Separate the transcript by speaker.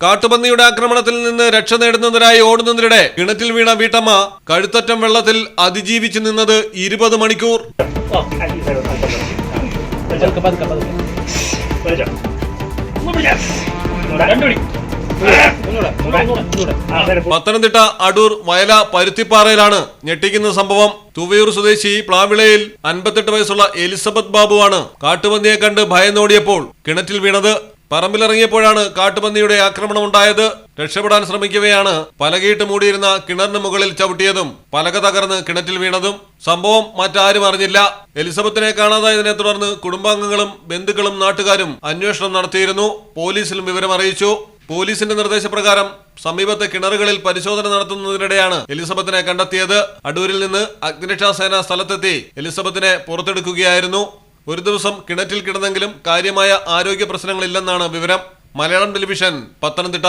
Speaker 1: കാട്ടുപന്നിയുടെ ആക്രമണത്തിൽ നിന്ന് രക്ഷ നേടുന്നതിനായി ഓടുന്നതിനിടെ കിണറ്റിൽ വീണ വീട്ടമ്മ കഴുത്തറ്റം വെള്ളത്തിൽ അതിജീവിച്ചു നിന്നത് ഇരുപത് മണിക്കൂർ. പത്തനംതിട്ട അടൂർ വയല പരുത്തിപ്പാറയിലാണ് ഞെട്ടിക്കുന്ന സംഭവം. തുവയൂർ സ്വദേശി പ്ലാവിളയിൽ അൻപത്തെട്ട് വയസ്സുള്ള എലിസബത്ത് ബാബുവാണ് കാട്ടുപന്നിയെ കണ്ട് ഭയന്നോടിയപ്പോൾ കിണറ്റിൽ വീണത്. പറമ്പിലിറങ്ങിയപ്പോഴാണ് കാട്ടുപന്നിയുടെ ആക്രമണം ഉണ്ടായത് രക്ഷപ്പെടാൻ ശ്രമിക്കവെയാണ് പലകയിട്ട് മൂടിയിരുന്ന കിണറിന് മുകളിൽ ചവിട്ടിയതും പലക തകർന്ന് കിണറ്റിൽ വീണതും. സംഭവം മറ്റാരും അറിഞ്ഞില്ല. എലിസബത്തിനെ കാണാതായതിനെ തുടർന്ന് കുടുംബാംഗങ്ങളും ബന്ധുക്കളും നാട്ടുകാരും അന്വേഷണം നടത്തിയിരുന്നു. പോലീസിലും വിവരം അറിയിച്ചു. പോലീസിന്റെ നിർദ്ദേശപ്രകാരം സമീപത്തെ കിണറുകളിൽ പരിശോധന നടത്തുന്നതിനിടെയാണ് എലിസബത്തിനെ കണ്ടെത്തിയത്. അടൂരിൽ നിന്ന് അഗ്നിരക്ഷാസേന സ്ഥലത്തെത്തി എലിസബത്തിനെ പുറത്തെടുക്കുകയായിരുന്നു. ഒരു ദിവസം കിണറ്റിൽ കിടന്നെങ്കിലും കാര്യമായ ആരോഗ്യ പ്രശ്നങ്ങളില്ലെന്നാണ് വിവരം. Malayalam television Pathanamthitta.